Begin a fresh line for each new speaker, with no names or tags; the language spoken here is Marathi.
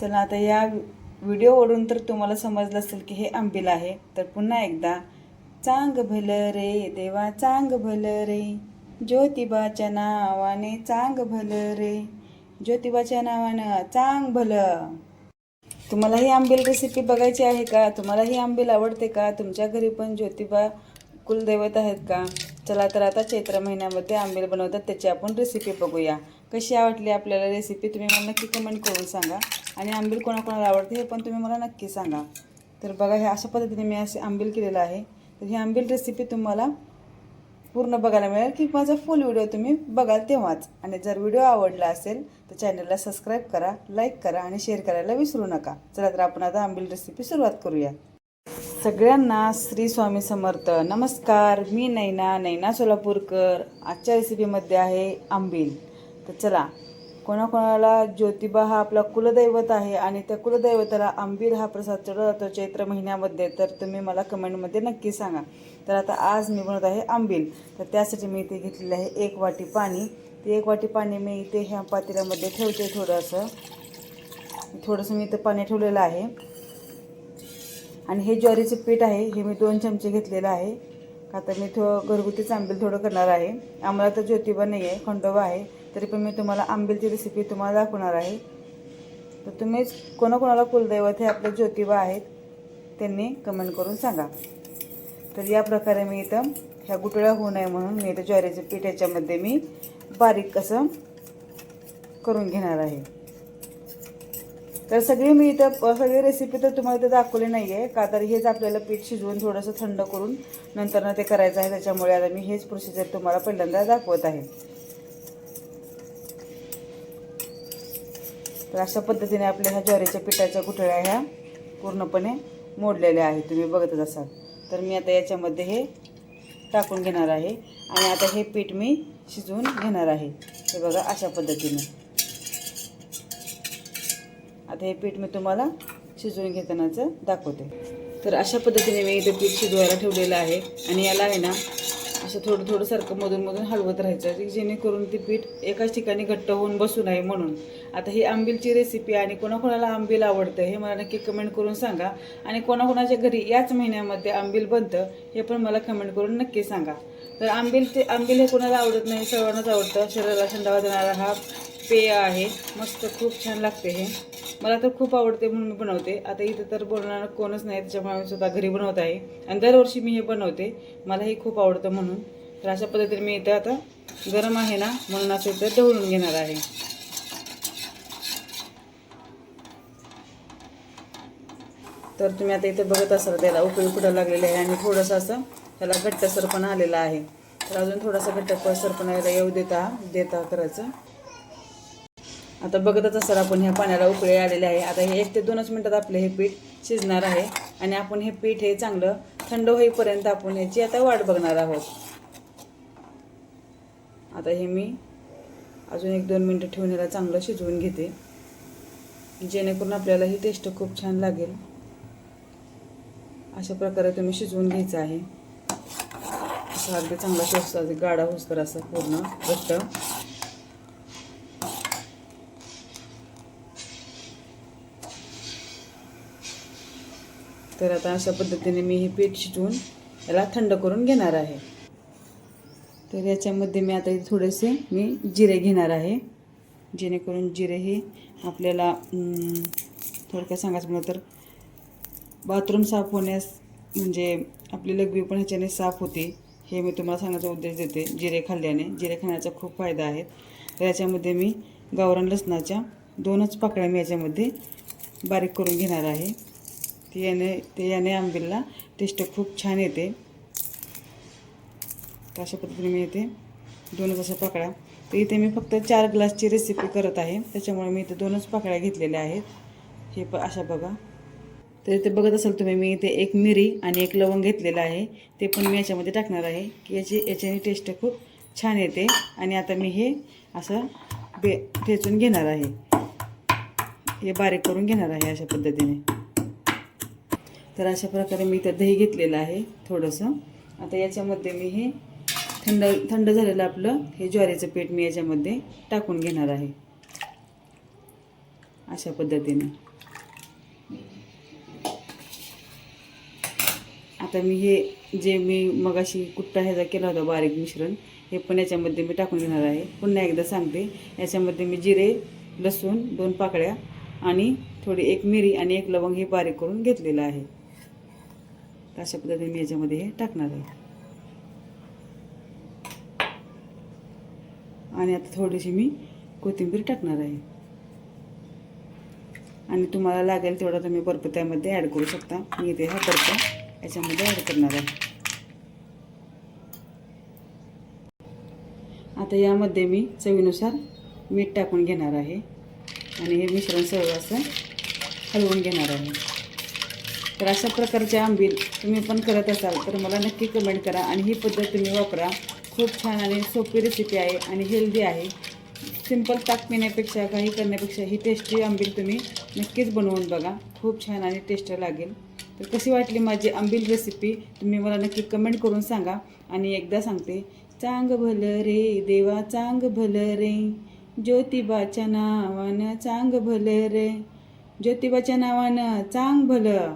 चला आता या व्हिडिओवरून तर तुम्हाला समजलं असेल की हे आंबील आहे. तर पुन्हा एकदा चांग भलं रे देवा चांग भलं रे. ज्योतिबाच्या नावाने चांग भलं रे. ज्योतिबाच्या नावानं चांग भलं. तुम्हाला ही आंबील रेसिपी बघायची आहे का? तुम्हाला ही आंबील आवडते का? तुमच्या घरी पण ज्योतिबा कुलदैवत आहेत का? चला तर आता चैत्र महिन्यामध्ये आंबील बनवतात त्याची आपण रेसिपी बघूया. कशी आवडली आपल्याला रेसिपी तुम्ही मला नक्की कमेंट करून सांगा. आणि आंबील कोणाकोणाला आवडते हे पण तुम्ही मला नक्की सांगा. तर बघा हे अशा पद्धतीने मी असे आंबील केलेलं आहे. तर ही आंबील रेसिपी तुम्हाला पूर्ण बघायला मिळेल की माझा फुल व्हिडिओ तुम्ही बघाल तेव्हाच. आणि जर व्हिडिओ आवडला असेल तर चॅनलला सबस्क्राईब करा लाईक करा आणि शेअर करायला विसरू नका. चला तर आपण आता आंबील रेसिपी सुरुवात करूया. सगळ्यांना श्री स्वामी समर्थ. नमस्कार मी नैना नैना सोलापूरकर. आजच्या रेसिपीमध्ये आहे आंबील तर चला कोणाकोणाला ज्योतिबा हा आपला कुलदैवत आहे आणि त्या कुलदैवताला आंबील हा प्रसाद चढवला जातो चैत्र महिन्यामध्ये तर तुम्ही मला कमेंटमध्ये नक्की सांगा. तर आता आज मी बनवत आहे आंबील तर त्यासाठी मी इथे घेतलेलं आहे एक वाटी पाणी. ते एक वाटी पाणी मी इथे ह्या पातेल्यामध्ये ठेवते थोडंसं. थोडंसं मी इथं पाणी ठेवलेलं आहे. आणि हे ज्वारीचं पीठ आहे हे मी दोन चमचे घेतलेलं आहे. का तर मी थो घरगुतीच आंबील थोडं करणार आहे. आम्हाला तर ज्योतिबा नाही आहे खंडोबा आहे. तरी पण मी तुम्हाला आंबीलची रेसिपी तुम्हाला दाखवणार आहे. तर तुम्हीच कोणाकोणाला कुलदैवत हे आपले ज्योतिबा आहेत त्यांनी कमेंट करून सांगा. तर या प्रकारे मी इथं ह्या गुटळ्या होऊ नये म्हणून मी इथं ज्वारीचं पीठ याच्यामध्ये मी बारीक कसं करून घेणार आहे. तर सगळी मी इथं सगळी रेसिपी तर तुम्हाला इथं दाखवली नाही आहे का तर हेच आपल्याला पीठ शिजवून थोडंसं थंड करून नंतर ते करायचं आहे त्याच्यामुळे आता मी हेच प्रोसिजर तुम्हाला पहिल्यांदा दाखवत आहे. तर अशा पद्धतीने आपल्या ह्या ज्वारीच्या पिठाच्या गुठळ्या ह्या पूर्णपणे मोडलेल्या आहेत. तुम्ही बघतच असाल. तर मी आता याच्यामध्ये हे टाकून घेणार आहे आणि आता हे पीठ मी शिजवून घेणार आहे. हे बघा अशा पद्धतीने. आता हे पीठ मी तुम्हाला शिजवून घेतानाचं दाखवते. तर अशा पद्धतीने मी इथे पीठ शिजवायला ठेवलेलं आहे आणि याला आहे ना असं थोडं थोडं सारखं मधून मधून हलवत राहायचं जेणेकरून ते पीठ एकाच ठिकाणी घट्ट होऊन बसू नये म्हणून. आता ही आंबीलची रेसिपी आणि कोणाकोणाला आंबील आवडतं हे मला नक्की कमेंट करून सांगा. आणि कोणाकोणाच्या घरी याच महिन्यामध्ये आंबील बनतं हे पण मला कमेंट करून नक्की सांगा. तर आंबील ते आंबील हे कोणाला आवडत नाही सर्वांनाच आवडतं. शरीराला थंडावा देणारा हा पेय आहे. मस्त खूप छान लागते हे. मला तर खूप आवडते म्हणून मी बनवते. आता इथं तर बोलणारं कोणच नाही त्याच्यामुळे मी स्वतः घरी बनवत आहे. आणि दरवर्षी मी हे बनवते. मलाही खूप आवडतं म्हणून. तर अशा पद्धतीने मी इथं आता गरम आहे ना म्हणून असं इथं ढवळून घेणार आहे. तर तुम्ही आता इथं बघत असाल त्याला उकळी कुठं लागलेली आहे आणि थोडंसं असं त्याला घट्टसरपणा आलेला आहे. तर अजून थोडासा घट्टसरपणा याला येऊ देता देता करायचं. आता बघतच असाल आपण ह्या पाण्याला उकळे आलेले आहे. आता हे एक ते दोनच मिनटात आपलं हे पीठ शिजणार आहे आणि आपण हे पीठ हे चांगलं थंड होईपर्यंत आपण ह्याची आता वाट बघणार आहोत. आता हे मी अजून एक दोन मिनटं ठेवून याला चांगलं शिजवून घेते. जेणेकरून आपल्याला ही टेस्ट खूप छान लागेल. अशा प्रकारे तुम्ही शिजवून घ्यायचं आहे. असं अगदी चांगला शिजतो गाडा होसकर असं पूर्ण घट्ट. तर आता अशा पद्धतीने मी हे पीठ शिजवून याला थंड करून घेणार आहे. तर याच्यामध्ये मी आता थोडेसे मी जिरे घेणार आहे. जेणेकरून जिरे हे आपल्याला थोडक्यात सांगायचं म्हणलं तर बाथरूम साफ होण्यास म्हणजे आपली लघवी पण ह्याच्याने साफ होते हे मी तुम्हाला सांगायचा उद्देश देते. जिरे खाल्ल्याने जिरे खाण्याचा खूप फायदा आहे. तर याच्यामध्ये मी गावरान लसणाच्या दोनच पाकळ्या मी याच्यामध्ये बारीक करून घेणार आहे. ती याने ते याने आंबीलला टेस्ट खूप छान येते. अशा पद्धतीने मी इथे दोनच अशा पाकळ्या. तर इथे मी फक्त चार ग्लासची रेसिपी करत आहे. त्याच्यामुळे मी इथे दोनच पाकळ्या घेतलेल्या आहेत. हे प अशा बघा. तर इथे बघत असाल तुम्ही मी इथे एक मिरी आणि एक लवंग घेतलेलं आहे. ते पण मी याच्यामध्ये टाकणार आहे. की याची याच्याने टेस्ट खूप छान येते. आणि आता मी हे असं बे ठेचून घेणार आहे. हे बारीक करून घेणार आहे अशा पद्धतीने. तर अशा प्रकारे मी इथं दही घेतलेलं आहे थोडंसं. आता याच्यामध्ये मी हे थंड थंड झालेलं आपलं हे ज्वारीचं पीठ मी याच्यामध्ये टाकून घेणार आहे. अशा पद्धतीने. आता मी हे जे मी मगाशी कुट्टा ह्याचा केला होता बारीक मिश्रण हे पण याच्यामध्ये मी टाकून घेणार आहे. पुन्हा एकदा सांगते याच्यामध्ये मी जिरे लसूण दोन पाकळ्या आणि थोडी एक मिरी आणि एक लवंग हे बारीक करून घेतलेलं आहे. तर अशा पद्धतीने मी याच्यामध्ये हे टाकणार आहे. आणि आता थोडीशी मी कोथिंबीर टाकणार आहे. आणि तुम्हाला लागेल तेवढा तुम्ही बर्फ त्यामध्ये ॲड करू शकता. मी इथे हा बर्फ याच्यामध्ये ॲड करणार आहे. आता यामध्ये मी चवीनुसार मीठ टाकून घेणार आहे. आणि हे मिश्रण सर्व असं हलवून घेणार आहे. तर अशा प्रकारचे आंबील तुम्ही पण करत असाल तर मला नक्की कमेंट करा आणि ही पद्धत तुम्ही वापरा. खूप छान आणि सोपी रेसिपी आहे आणि हेल्दी आहे. सिंपल ताक पिण्यापेक्षा काही करण्यापेक्षा ही टेस्टी आंबील तुम्ही नक्कीच बनवून बघा. खूप छान आणि टेस्ट लागेल. तर कशी वाटली माझी आंबील रेसिपी तुम्ही मला नक्की कमेंट करून सांगा आणि एकदा सांगते. चांग भलं रे देवा चांग भलं रे. ज्योतिबाच्या नावानं चांग भलं रे. ज्योतिबाच्या नावानं चांग भलं.